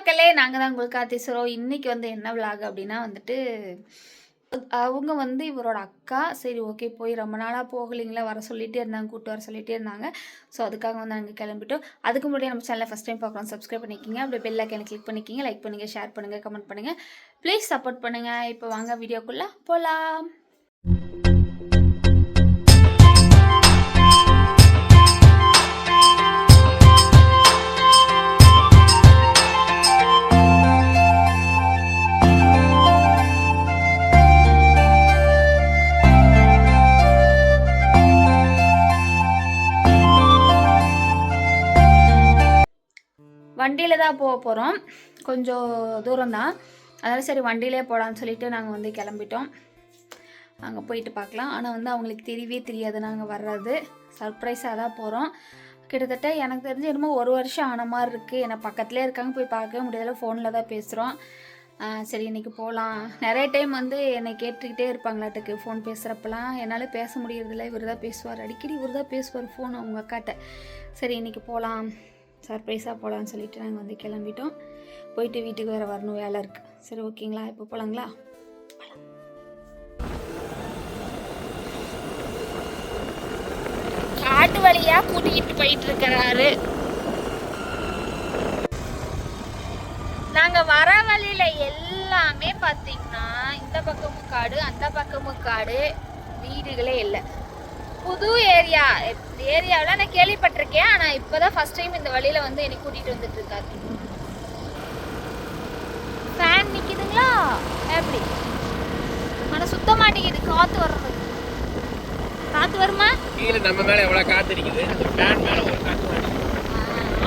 மக்களே நாங்கள் தான் உங்களுக்கு ஆத்தீஸ்வரம் இன்னைக்கு வந்து என்ன விளாக் அப்படின்னா வந்துட்டு அவங்க வந்து இவரோட அக்கா சரி ஓகே போய் ரொம்ப நாளாக போகலீங்களா வர சொல்லிகிட்டே இருந்தாங்க கூப்பிட்டு வர சொல்லிகிட்டே இருந்தாங்க. ஸோ அதுக்காக வந்து நாங்கள் கிளம்பிட்டோம். அதுக்கு முன்னாடி நம்ம சேனலை ஃபஸ்ட் டைம் பார்க்குறோம். சப்ஸ்கிரைப் பண்ணிக்கிங்க. அப்படியே பெல் ஐக்கனை கிளிக் பண்ணிக்கிங்க. லைக் பண்ணுங்கள் ஷேர் பண்ணுங்கள் கமெண்ட் பண்ணுங்கள் ப்ளீஸ் சப்போர்ட் பண்ணுங்கள் இப்போ வாங்க வீடியோக்குள்ளே போகலாம் வண்டியில் தான் போக போகிறோம் கொஞ்சம் தூரம் தான் அதனால் சரி வண்டியிலே போகலான்னு சொல்லிட்டு நாங்கள் வந்து கிளம்பிட்டோம். அங்கே போயிட்டு பார்க்கலாம். ஆனால் வந்து அவங்களுக்கு தெரியவே தெரியாது. நாங்கள் வர்றது. சர்ப்ரைஸாக தான் போகிறோம் கிட்டத்தட்ட எனக்கு தெரிஞ்சு என்னமோ ஒரு வருஷம் ஆன மாதிரி இருக்குது என்னை பக்கத்துலேயே இருக்காங்க. போய் பார்க்கவே முடியாதுல ஃபோனில் தான் பேசுகிறோம் சரி இன்றைக்கி போகலாம் நிறைய டைம் வந்து என்னை கேட்டுக்கிட்டே இருப்பாங்களாட்டுக்கு. ஃபோன் பேசுகிறப்பெல்லாம் என்னால் பேச முடியறதில்ல. இவர் தான் பேசுவார். அடிக்கடி இவர் தான் பேசுவார் ஃபோன் அவங்க அக்காட்ட. சரி இன்றைக்கி போகலாம் சர்ப்ரைஸாக போகலான்னு சொல்லிட்டு நாங்கள் வந்து கிளம்பிட்டோம். போயிட்டு வீட்டுக்கு வேறு வரணும் வேலை இருக்குது சரி ஓகேங்களா? இப்போ போகலாங்களா காட்டு வழியாக கூட்டிகிட்டு போயிட்டு இருக்கிறாரு. நாங்கள் வர வழியில் எல்லாமே பார்த்தீங்கன்னா இந்த பக்கமும் காடு அந்த பக்கமும் காடு. வீடுகளே இல்லை. புது ஏரியா இந்த ஏரியாவில் நான் கேள்விப்பட்டிருக்கேன் ஆனால் இப்போ தான் ஃபஸ்ட் டைம் இந்த வழியில் வந்து என்னை கூட்டிகிட்டு வந்துட்டு இருக்காரு. ஃபேன் நிற்கிதுங்களா எப்படி? ஆனால் சுத்த மாட்டேங்குது காற்று வர்றது. காற்று வருமா? கீழே நம்ம மேல ஒரு காத்து அடிக்குது.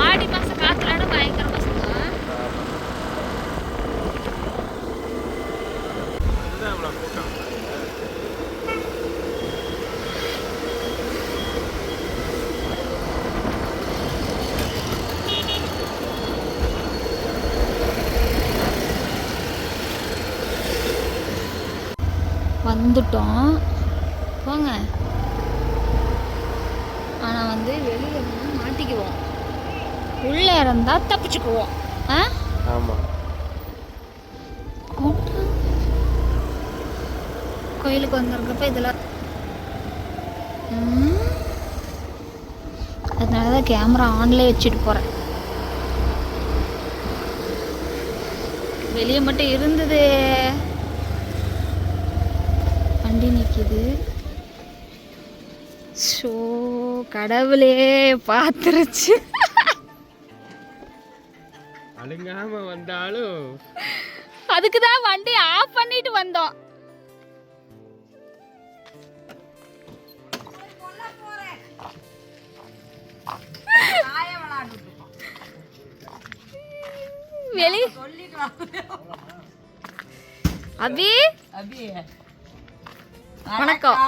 ஆடி மாதம் காற்றுலான பயங்கரமாக வந்துட்டோம். போங்க. ஆனால் வந்து வெளியே இருந்தால் மாட்டிக்குவோம். உள்ளே இருந்தால் தப்பிச்சுக்குவோம். ஆ? ஆமா. கூட்டம். கோயிலுக்கு வந்திருக்கப்ப இதெல்லாம் ம். அதனால தான் கேமரா ஆன்லேயே வச்சுட்டு போகிறேன் வெளியே மட்டும் இருந்தது. வண்டி நிற்கிது ஷோ கடவுளே பார்த்துருச்சு அழுங்காம வந்தாலும். அதுக்கு தான் வண்டி ஆஃப் பண்ணிட்டு வந்தோம். வெளி அபி? வணக்கம்.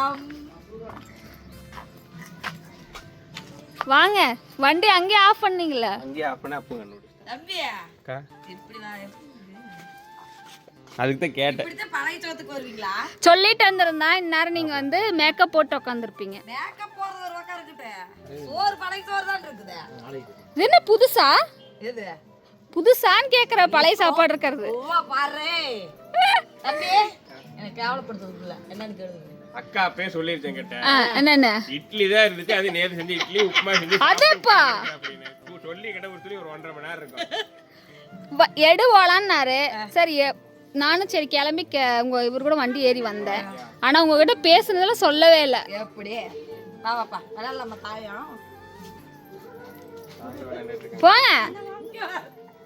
வாங்க வண்டி அங்கேயே ஆஃப் பண்ணீங்களா அங்கேயே அப்பனா அப்போ கண்டுபிடி அக்கா? அதுக்கு தான் கேட்டேன். பழைய சோத்துக்கு வருவீங்களா? சொல்லிட்டு வந்திருந்தா இந்நேரம் நீங்க வந்து மேக்கப் போட்டு உட்காந்துருப்பீங்க மேக்கப் போறது ஒரு பக்கம் இருக்கட்டு சோறு பழைய சோறு தான் இருக்குது. இது என்ன புதுசா? எது? புதுசான்னு கேக்குற பழைய சாப்பாடு இருக்கிறது. ஓ பாரு என்னன்னு கேளுங்க. அக்கா அப்பே சொல்லிருச்சேன் கேட்டேன் என்னென்ன இட்லி தான் இருந்துச்சு அது நேத்து செஞ்சு இட்லி உப்புமா செஞ்சு அதேப்பா. சொல்லி கிட்ட ஒரு சொல்லி ஒரு ஒன்றரை மணி நேரம் இருக்கும். வ- எடு போலான்னாரு சரி நானும் சரி கிளம்பி கே- உங்க இவர் கூட வண்டி ஏறி வந்தேன். ஆனா உங்ககிட்ட பேசுனதெல்லாம் சொல்லவே இல்லை. எப்படி? நல்லா நம்ம தாயம் போங்க.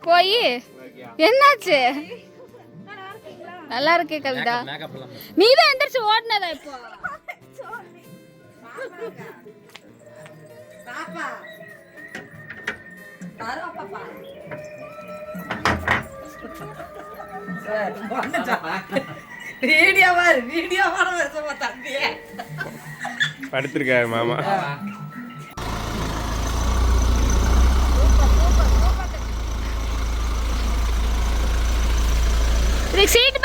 போய். என்னாச்சு? நல்லா இருக்கு கவிதா. நீ தான் எந்திரிச்சு ஓடினதா இப்போ? படுத்திருக்காரு மாமா. சீட்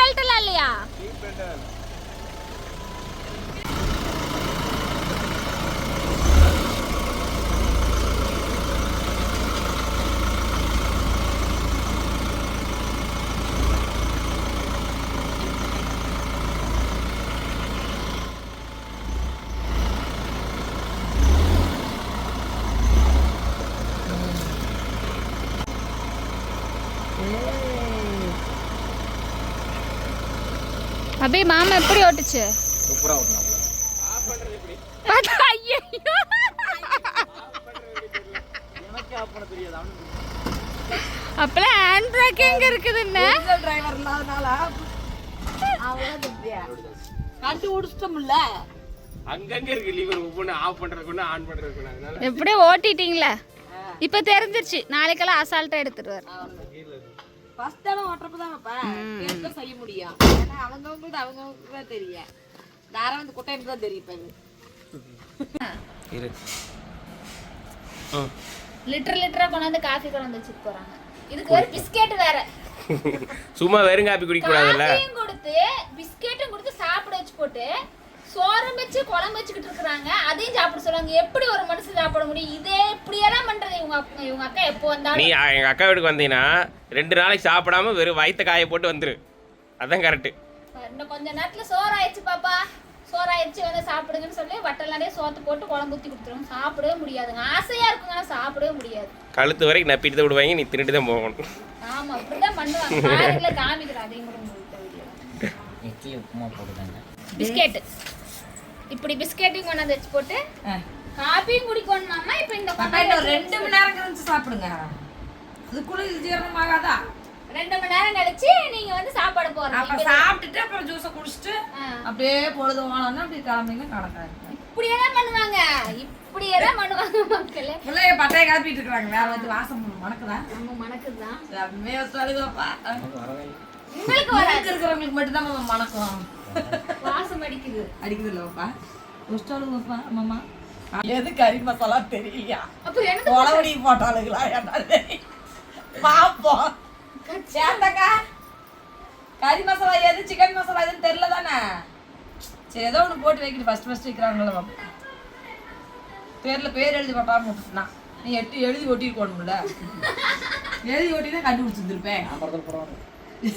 அப்படியே மாமா எப்படி ஓட்டுச்சு? பார்த்தா ஐயோ அப்பெல்லாம் ஹேண்ட் பிரேக் எங்க இருக்குதுன்னு டிரைவர் இல்லாதனால கண்டு உடிச்சிட்டோம்ல அங்கங்க இருக்கு லீவர் ஒவ்வொன்று ஆஃப் பண்ணுறதுக்கு ஒன்று ஆன் அதனால. எப்படியோ ஓட்டிட்டீங்களே. இப்போ தெரிஞ்சிருச்சு. நாளைக்கெல்லாம் அசால்ட்டா எடுத்துருவார் ஃபர்ஸ்ட் டைம் ஓட்டுறப்ப தான் கேட்டு செய்ய முடியும்? ஏன்னா அவங்கவுங்களுக்கு அவங்கவுங்களுக்கு தான் தெரியும். நேரம் வந்து குட்டைன்னு தான் தெரியும் இரு. லிட்டர் லிட்டரா கொண்டாந்து காஃபி கொண்டாந்து வச்சுட்டு போறாங்க. இதுக்கு ஒரு பிஸ்கெட் வேற. சும்மா வெறும் காப்பி குடிக்க கூடாதுல்ல? கொடுத்து பிஸ்கெட்டும் கொடுத்து சாப்பிட வச்சு போட்டு சோறும் வச்சு குழம்பு வச்சுக்கிட்டு இருக்கிறாங்க. அதையும் சாப்பிட சொல்லுவாங்க. எப்படி ஒரு மனுஷன் சாப்பிட முடியும்? இதே இப்படியெல்லாம் பண்றது? இவங்க அக்கா- இவங்க அக்கா எப்போ நீ வந்தாலும் எங்கள் அக்கா வீட்டுக்கு வந்தீங்கன்னா ரெண்டு நாளைக்கு சாப்பிடாம வெறும் வயிற்ற காய போட்டு வந்துரு. அதான் கரெக்டு இன்னும் கொஞ்ச நேரத்துல சோறு ஆயிடுச்சு பாப்பா. சோறு ஆயிடுச்சு வந்து சாப்பிடுங்கன்னு சொல்லி வட்டலானே சோத்து போட்டு குழம்பு ஊத்தி கொடுத்துருவாங்க சாப்பிடவே முடியாதுங்க ஆசையா இருக்குங்க ஆனா சாப்பிடவே முடியாது. கழுத்து வரைக்கும் நப்பிட்டு தான் விடுவாங்க. நீ தின்னுட்டு தான் போகணும். ஆமா அப்படிதான் பண்ணுவாங்க. காமிக்கிறேன் அதையும் கூட உங்களுக்கு வீடியோ இட்லி உப்புமா போடுதாங்க. பிஸ்கெட் இப்படி பிஸ்கெட்டையும் கொண்டாந்து வச்சு போட்டு காப்பியும் குடிக்கணுமாமா இப்ப இந்த ரெண்டு மணி நேரம் கழிச்சு சாப்பிடுங்க. அதுக்குள்ள இது ஜீரணமாகாதா ரெண்டு மணி நேரம் கழிச்சு நீங்க வந்து சாப்பாடு அப்ப போறீங்க சாப்பிட்டுட்டு அப்புறம் ஜூஸை குடிச்சிட்டு. அப்படியே பொழுது போனோம்னா அப்படி கிளம்பிங்க கடக்காது இப்படியே தான் பண்ணுவாங்க. இப்படியே தான் பண்ணுவாங்க மக்களே. பிள்ளைய பட்டையை கிளப்பிட்டு இருக்காங்க வேற வந்து வாசம் மணக்குதா? நம்ம செம்மையா சொல்லுதப்பா உங்களுக்கு வர இருக்கிறவங்களுக்கு மட்டும்தான் மணக்கும். அடிக்குது. அடிக்குது இல்லப்பா குஷ்டாலுங்கப்பா மாமா. எது கறி மசாலா தெரியலையா? அப்ப எனக்கு உளவடி போட்டாளுங்களா என்ன பாப்போம். சேத்தக்கா கறி மசாலா எது சிக்கன் மசாலா எதுன்னு தெரியல தானே? சரி ஏதோ ஒன்று போட்டு வைக்கிட்டு. ஃபர்ஸ்ட் ஃபர்ஸ்ட் வைக்கிறாங்களே பாப்போம் பேரில் பேர் எழுதி போட்டாமல் விட்டுனா நீ எட்டு எழுதி ஒட்டிருக்கணும்ல எழுதி ஒட்டினா கண்டுபிடிச்சிருந்துருப்பேன்.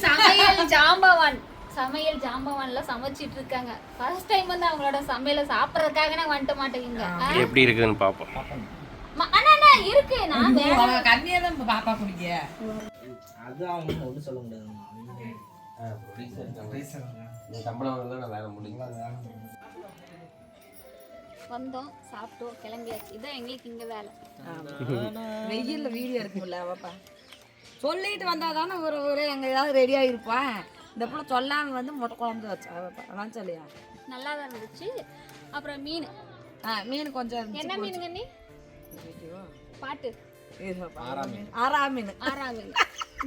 சமையல் ஜாம்பவான். சமையல் ஜாம்பவான்ல சமைச்சிட்டு இருக்காங்க ஃபர்ஸ்ட் டைம் வந்து அவங்களோட சமையல சாப்பிடறதுக்காக நான் வந்துட்டு மாட்டேங்க எப்படி இருக்குதுன்னு பார்ப்போம் அண்ணா அண்ணா இருக்கு. நான் வேற கம்மியாக தான் பாப்பா குடிக்க அது அவங்க ஒன்றும் சொல்ல முடியாது. சம்பளம் தான் வேலை முடியும் வந்தோம் சாப்பிட்டோம் கிளம்பியாச்சு. இதான் எங்களுக்கு இங்க வேலை. வெயில்ல வீடியோ முடியல பாப்பா. சொல்லிட்டு வந்தா தானே ஒரு ஒரு எங்க ஏதாவது ரெடியாக இருப்பான் இந்த புள்ள சொல்லாம வந்து முட்டை குழம்பு வச்சா சொல்லியா? நல்லா தான் இருந்துச்சு. அப்புறம் மீன். ஆ மீன் கொஞ்சம். என்ன மீனுங்க நீ. பாட்டு. ஆறாம் மீன். ஆறாம் மீன்.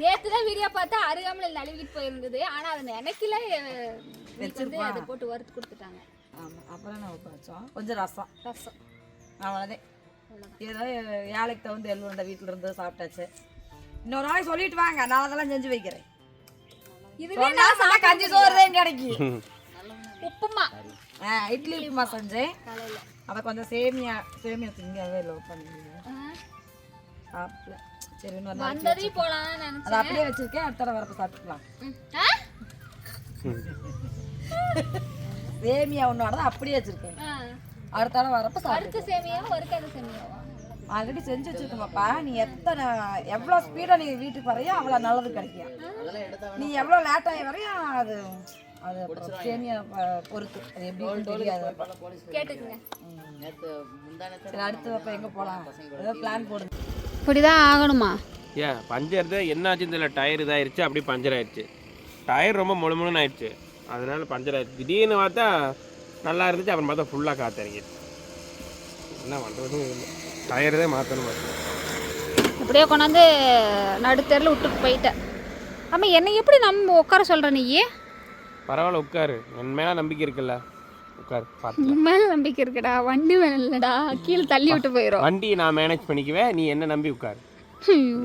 நேத்து தான் வீடியோ பார்த்தா அருகாமல் நழுவிட்டு போயிருந்தது. ஆனா அது நினைக்கல. வந்து அதை போட்டு வறுத்து கொடுத்துட்டாங்க. ஆமாம் அப்புறம் நான் உப்பு வச்சோம்? கொஞ்சம் ரசம். ரசம். அவ்வளோதான் ஏதோ ஏழைக்கு தகுந்த எள்ளுண்ட வீட்டில் இருந்து சாப்பிட்டாச்சு. இன்னொரு நாளைக்கு சொல்லிட்டு வாங்க. நான் அதெல்லாம் செஞ்சு வைக்கிறேன். இதுவே சொன்னா கஞ்சி சோறு தான் கிடைக்கும் உப்புமா. ஆ இட்லி உப்புமா செஞ்சேன். அதை கொஞ்சம் சேமியா சேமியா திங்கவே இல்லை சாப்பிடல. சரி இன்னொரு போலாம்னு அதை அப்படியே வச்சிருக்கேன் அடுத்த தடவை வரப்ப சாப்பிட்டுக்கலாம்? சேமியா ஒன்றோட தான் அப்படியே வச்சிருக்கேன். அடுத்த தடவை வரப்ப வறுத்த சேமியாவா வறுக்காத சேமியாவா? ஆல்ரெடி செஞ்சு வச்சிருக்கோம்ப்பா. நீ எத்தனை எவ்வளோ ஸ்பீடாக நீ வீட்டுக்கு வரையோ அவ்வளோ நல்லது கிடைக்கும். நீ எவ்வளோ லேட்டாகி வரையும் அது அது சேமியா பொறுத்து. அது எப்படி தெரியாது. சரி அடுத்து அப்போ எங்கே போகலாம் ஏதோ பிளான் போடுங்க. இப்படிதான் ஆகணுமா? ஏன் பஞ்சர் தான் என்ன ஆச்சு இதில்? டயர் இதாயிருச்சு அப்படியே பஞ்சர் ஆயிடுச்சு டயர் ரொம்ப முழு முழுன்னு ஆயிடுச்சு அதனால பஞ்சர் ஆயிடுச்சு திடீர்னு பார்த்தா நல்லா இருந்துச்சு அப்புறம் பார்த்தா ஃபுல்லாக காற்று இறங்கிடுச்சு. என்ன பண்ணுறதுன்னு டயர் தான் மாற்றணும் அப்படியே கொண்டாந்து நடுத்தெருல விட்டுட்டு போயிட்டேன் ஆமா என்னை எப்படி நம்ம உட்கார சொல்ற நீ பரவாயில்ல உட்காரு. என் மேலே நம்பிக்கை இருக்குல்ல. உட்காரு பார்த்து உன் மேல நம்பிக்கை இருக்குடா. வண்டி மேல இல்லடா. கீழே தள்ளி விட்டு போயிடும் வண்டியை நான் மேனேஜ் பண்ணிக்குவேன். நீ என்ன நம்பி உட்காரு.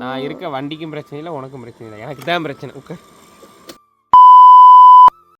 நான் இருக்க வண்டிக்கும் பிரச்சனை இல்லை உனக்கும் பிரச்சனை இல்லை. எனக்கு தான் பிரச்சனை. உட்கார்.